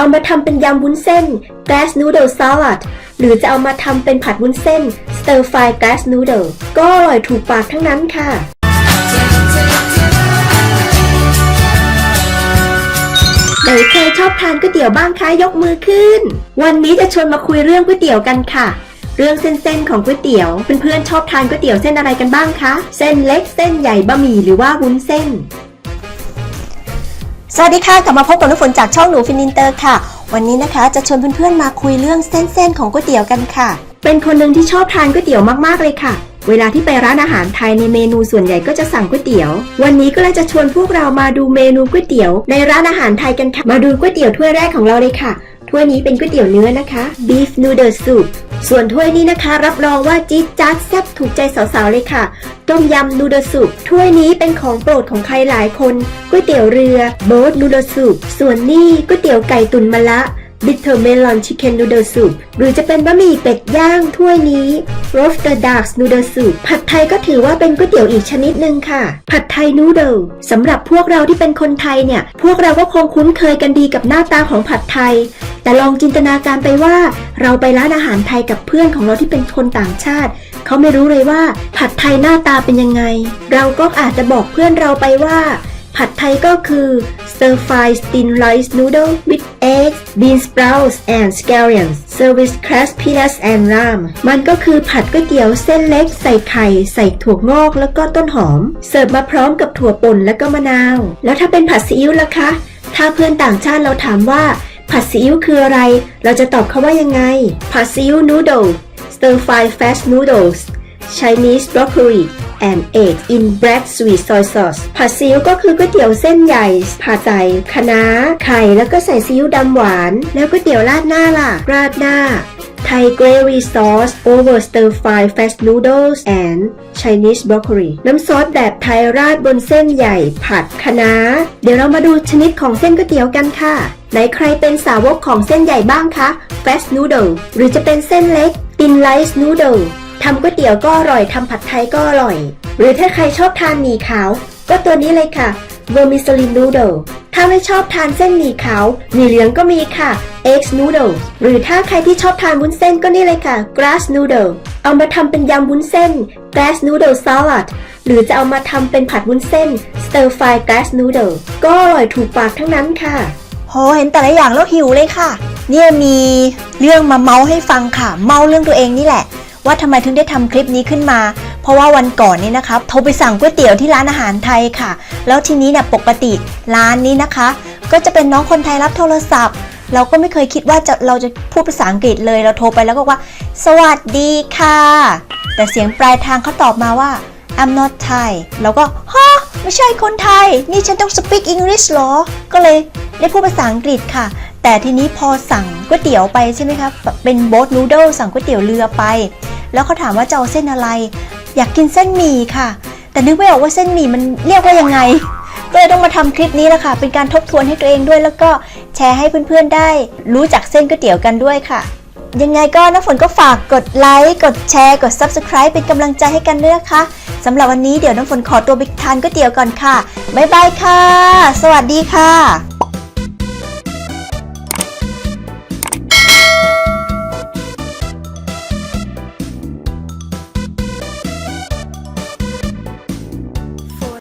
เอามาทำเป็นยำวุ้นเส้น glass noodle salad หรือจะเอามาทำเป็นผัดวุ้นเส้น stir fry glass noodle ก็อร่อยถูกปากทั้งนั้นค่ะไหนใครชอบทานก๋วยเตี๋ยวบ้างคะยกมือขึ้น วันนี้จะชวนมาคุยเรื่องก๋วยเตี๋ยวกันค่ะ เรื่องเส้นๆของก๋วยเตี๋ยวเพื่อนๆชอบทานก๋วยเตี๋ยวเส้นอะไรกันบ้างคะ เส้นเล็กเส้นใหญ่บะหมี่หรือว่าวุ้นเส้น สวัสดีค่ะ กลับมาพบกับน้ำฝนจากช่องหนูฟินินเตอร์ค่ะ วันนี้นะคะจะชวนเพื่อนๆมาคุยเรื่องเส้นๆของก๋วยเตี๋ยวกันค่ะ เป็นคนหนึ่งที่ชอบทานก๋วยเตี๋ยวมากๆเลยค่ะ เวลาที่ไปร้านอาหารไทยในเมนูส่วนใหญ่ก็จะสั่งก๋วยเตี๋ยว วันนี้ก็เลยจะชวนพวกเรามาดูเมนูก๋วยเตี๋ยว ในร้านอาหารไทยกันค่ะ มาดูก๋วยเตี๋ยวถ้วยแรกของเราเลยค่ะ ถ้วยนี้เป็นก๋วยเตี๋ยวเนื้อนะคะ beef noodle soup ส่วนถ้วยนี้นะคะ รับรองว่าจี๊ดจ๊าดแซ่บถูกใจสาวๆเลยค่ะ ต้มยำนูเดลสุปถ้วยนี้เป็นของโปรดของใครหลายคนก๋วยเตี๋ยวเรือโบ๊ทนูเดลสุปส่วนนี่ก๋วยเตี๋ยวไก่ตุนมะละ บิทเทอร์เมลอนชิคเก้นนูเดลสุปหรือจะเป็นบะหมี่เป็ดย่างถ้วยนี้โรสเตอร์ดักส์นูเดลสุปผัดไทยก็ถือว่าเป็นก๋วยเตี๋ยวอีกชนิดหนึ่งค่ะ ผัดไทยนูเดลสำหรับพวกเราที่เป็นคนไทยเนี่ย พวกเราก็คงคุ้นเคยกันดีกับหน้าตาของผัดไทย แต่ลองจินตนาการไปว่า เราไปร้านอาหารไทยกับเพื่อนของเราที่เป็นคนต่างชาติเขาไม่รู้เลยว่าผัดไทยหน้าตาเป็นยังไง เราก็อาจจะบอกเพื่อนเราไปว่า ผัดไทยก็คือ stir fry thin rice noodle with eggs bean sprouts and scallions served with crushed peanuts and lamb มันก็คือผัดก๋วยเตี๋ยวเส้นเล็กใส่ไข่ ใส่ถั่วงอกแล้วก็ต้นหอม เสิร์ฟมาพร้อมกับถั่วป่นและก็มะนาว แล้วถ้าเป็นผัดซีอิ๊วล่ะคะ ถ้าเพื่อนต่างชาติเราถามว่า ผัดซีอิ๊วคืออะไร เราจะตอบเขาว่ายังไง ผัดซีอิ๊ว noodle stir fry fast noodles Chinese broccoli and egg in black sweet soy sauce ผัดซีอิ๊วก็คือก๋วยเตี๋ยวเส้นใหญ่ผัดใส่คะน้าไข่แล้วก็ใส่ซีอิ๊วดำหวาน แล้วก๋วยเตี๋ยวราดหน้าล่ะ ราดหน้าไทย gravy sauce over stir fry fast noodles and Chinese broccoli น้ำซอสแบบไทยราดบนเส้นใหญ่ผัดคะน้า เดี๋ยวเรามาดูชนิดของเส้นก๋วยเตี๋ยวกันค่ะ ไหนใครเป็นสาวกของเส้นใหญ่บ้างคะ fast noodle หรือจะเป็นเส้นเล็ก thin rice noodle ทำก๋วยเตี๋ยวก็อร่อยทำผัดไทยก็อร่อย หรือถ้าใครชอบทานหมี่ขาว ก็ตัวนี้เลยค่ะ vermicelli noodle ถ้าไม่ชอบทานเส้นหมี่ขาวหมี่เหลืองก็มีค่ะ egg noodle หรือถ้าใครที่ชอบทานวุ้นเส้นก็นี่เลยค่ะ grass noodle เอามาทำเป็นยำวุ้นเส้น grass noodle salad หรือจะเอามาทำเป็นผัดวุ้นเส้น stir fry grass noodle ก็อร่อยถูกปากทั้งนั้นค่ะโหเห็นแต่ละอย่างแล้วหิวเลยค่ะ เนี่ยมีเรื่องมาเมาให้ฟังค่ะ เมาเรื่องตัวเองนี่แหละ ว่าทำไมถึงได้ทำคลิปนี้ขึ้นมา เพราะว่าวันก่อนนี่นะคะโทรไปสั่งก๋วยเตี๋ยวที่ร้านอาหารไทยค่ะ แล้วทีนี้เนี่ยปกติร้านนี้นะคะ ก็จะเป็นน้องคนไทยรับโทรศัพท์ เราก็ไม่เคยคิดว่าจะเราจะพูดภาษาอังกฤษเลย เราโทรไปแล้วก็ว่า สวัสดีค่ะ แต่เสียงปลายทางเขาตอบมาว่า I'm not Thai เราก็ฮะไม่ใช่คนไทย นี่ฉันต้อง speak English หรอ ก็เลยได้พูดภาษาอังกฤษค่ะ แต่ทีนี้พอสั่งก๋วยเตี๋ยวไปใช่ไหมครับเป็นโบ๊ทนูโดลสั่งก๋วยเตี๋ยวเรือไป แล้วเขาถามว่าจะเอาเส้นอะไร อยากกินเส้นหมี่ค่ะ แต่นึกไม่ออกว่าเส้นหมี่มันเรียกว่ายังไง ก็เลยต้องมาทำคลิปนี้แหละค่ะ เป็นการทบทวนให้ตัวเองด้วย แล้วก็แชร์ให้เพื่อนๆได้ รู้จักเส้นก๋วยเตี๋ยวกันด้วยค่ะ ยังไงก็น้ำฝนก็ฝากกดไลค์ กดแชร์ กด Subscribe เป็นกำลังใจให้กันด้วยนะคะสำหรับวันนี้เดี๋ยวน้ำฝนขอตัวไปทานก๋วยเตี๋ยวก่อนค่ะบ๊ายบายค่ะ สวัสดีค่ะ